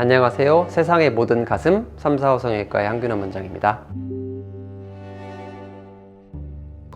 안녕하세요. 세상의 모든 가슴 3, 4호 성형외과의 한균원 원장입니다.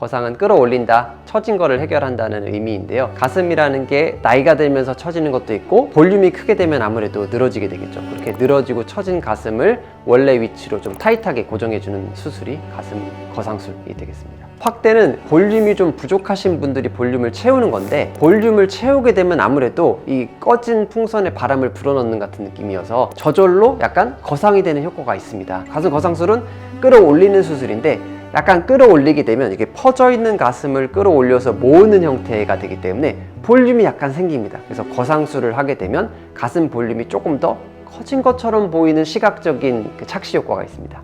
거상은 끌어올린다, 처진 거를 해결한다는 의미인데요. 가슴이라는 게 나이가 들면서 처지는 것도 있고 볼륨이 크게 되면 아무래도 늘어지게 되겠죠. 그렇게 늘어지고 처진 가슴을 원래 위치로 좀 타이트하게 고정해주는 수술이 가슴 거상술이 되겠습니다. 확대는 볼륨이 좀 부족하신 분들이 볼륨을 채우는 건데 볼륨을 채우게 되면 아무래도 이 꺼진 풍선에 바람을 불어넣는 같은 느낌이어서 저절로 약간 거상이 되는 효과가 있습니다. 가슴 거상술은 끌어올리는 수술인데 약간 끌어올리게 되면 이게 퍼져 있는 가슴을 끌어올려서 모으는 형태가 되기 때문에 볼륨이 약간 생깁니다. 그래서 거상술을 하게 되면 가슴 볼륨이 조금 더 커진 것처럼 보이는 시각적인 그 착시 효과가 있습니다.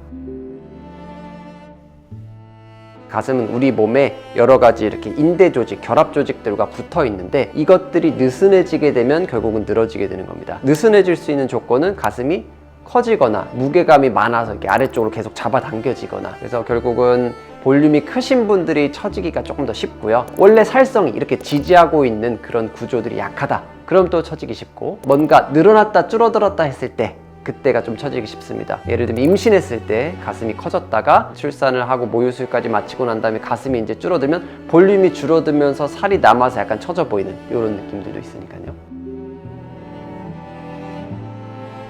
가슴은 우리 몸에 여러 가지 이렇게 인대 조직, 결합 조직들과 붙어 있는데 이것들이 느슨해지게 되면 결국은 늘어지게 되는 겁니다. 느슨해질 수 있는 조건은 가슴이 커지거나 무게감이 많아서 이렇게 아래쪽으로 계속 잡아당겨지거나 그래서 결국은 볼륨이 크신 분들이 처지기가 조금 더 쉽고요. 원래 살성이 이렇게 지지하고 있는 그런 구조들이 약하다. 그럼 또 처지기 쉽고 뭔가 늘어났다 줄어들었다 했을 때 그때가 좀 처지기 쉽습니다. 예를 들면 임신했을 때 가슴이 커졌다가 출산을 하고 모유수유까지 마치고 난 다음에 가슴이 이제 줄어들면 볼륨이 줄어들면서 살이 남아서 약간 처져 보이는 이런 느낌들도 있으니까요.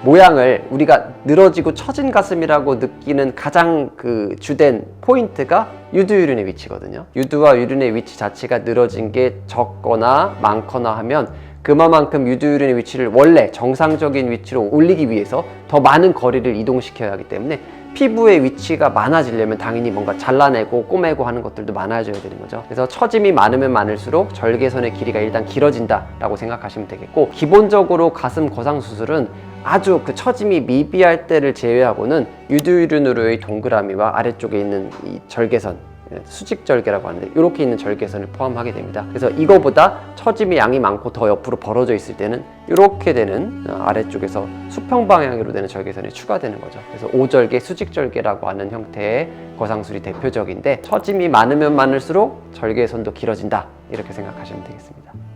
모양을 우리가 늘어지고 처진 가슴이라고 느끼는 가장 그 주된 포인트가 유두유륜의 위치거든요. 유두와 유륜의 위치 자체가 늘어진 게 적거나 많거나 하면 그만큼 유두유륜의 위치를 원래 정상적인 위치로 올리기 위해서 더 많은 거리를 이동시켜야 하기 때문에 피부의 위치가 많아지려면 당연히 뭔가 잘라내고 꼬매고 하는 것들도 많아져야 되는 거죠. 그래서 처짐이 많으면 많을수록 절개선의 길이가 일단 길어진다 라고 생각하시면 되겠고 기본적으로 가슴 거상 수술은 아주 그 처짐이 미비할 때를 제외하고는 유두유륜으로의 동그라미와 아래쪽에 있는 이 절개선 수직절개라고 하는데 이렇게 있는 절개선을 포함하게 됩니다. 그래서 이거보다 처짐이 양이 많고 더 옆으로 벌어져 있을 때는 이렇게 되는 어, 아래쪽에서 수평 방향으로 되는 절개선이 추가되는 거죠. 그래서 오절개, 수직절개라고 하는 형태의 거상술이 대표적인데 처짐이 많으면 많을수록 절개선도 길어진다 이렇게 생각하시면 되겠습니다.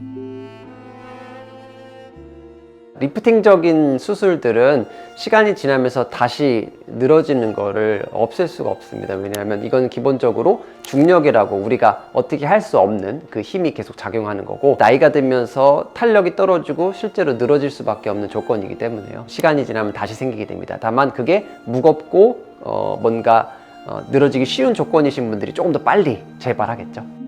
리프팅적인 수술들은 시간이 지나면서 다시 늘어지는 거를 없앨 수가 없습니다. 왜냐하면 이건 기본적으로 중력이라고 우리가 어떻게 할 수 없는 그 힘이 계속 작용하는 거고 나이가 들면서 탄력이 떨어지고 실제로 늘어질 수밖에 없는 조건이기 때문에요. 시간이 지나면 다시 생기게 됩니다. 다만 그게 무겁고 어 뭔가 어 늘어지기 쉬운 조건이신 분들이 조금 더 빨리 재발하겠죠.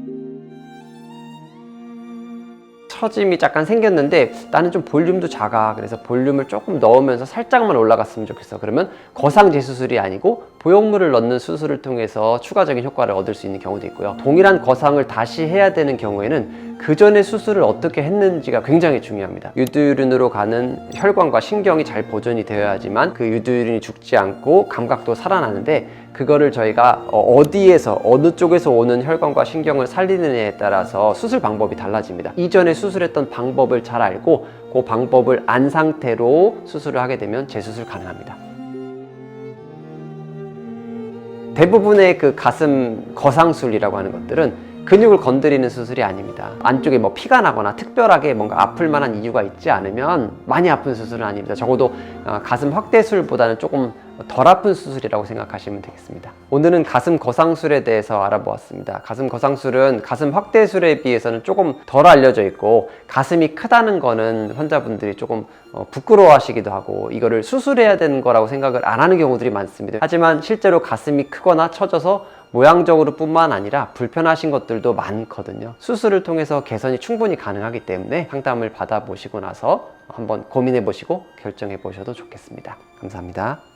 처짐이 약간 생겼는데 나는 좀 볼륨도 작아. 그래서 볼륨을 조금 넣으면서 살짝만 올라갔으면 좋겠어. 그러면 거상제 수술이 아니고 보형물을 넣는 수술을 통해서 추가적인 효과를 얻을 수 있는 경우도 있고요 동일한 거상을 다시 해야 되는 경우에는 그 전에 수술을 어떻게 했는지가 굉장히 중요합니다 유두유륜으로 가는 혈관과 신경이 잘 보존이 되어야지만 그 유두유륜이 죽지 않고 감각도 살아나는데 그거를 저희가 어, 어디에서 어느 쪽에서 오는 혈관과 신경을 살리느냐에 따라서 수술 방법이 달라집니다. 이전에 수술했던 방법을 잘 알고 그 방법을 안 상태로 수술을 하게 되면 재수술 가능합니다. 대부분의 그 가슴 거상술이라고 하는 것들은 근육을 건드리는 수술이 아닙니다. 안쪽에 뭐 피가 나거나 특별하게 뭔가 아플 만한 이유가 있지 않으면 많이 아픈 수술은 아닙니다. 적어도 어, 가슴 확대술보다는 조금 덜 아픈 수술이라고 생각하시면 되겠습니다. 오늘은 가슴 거상술에 대해서 알아보았습니다. 가슴 거상술은 가슴 확대술에 비해서는 조금 덜 알려져 있고 가슴이 크다는 거는 환자분들이 조금 어, 부끄러워하시기도 하고 이거를 수술해야 되는 거라고 생각을 안 하는 경우들이 많습니다. 하지만 실제로 가슴이 크거나 처져서 모양적으로 뿐만 아니라 불편하신 것들도 많거든요. 수술을 통해서 개선이 충분히 가능하기 때문에 상담을 받아보시고 나서 한번 고민해 보시고 결정해 보셔도 좋겠습니다. 감사합니다.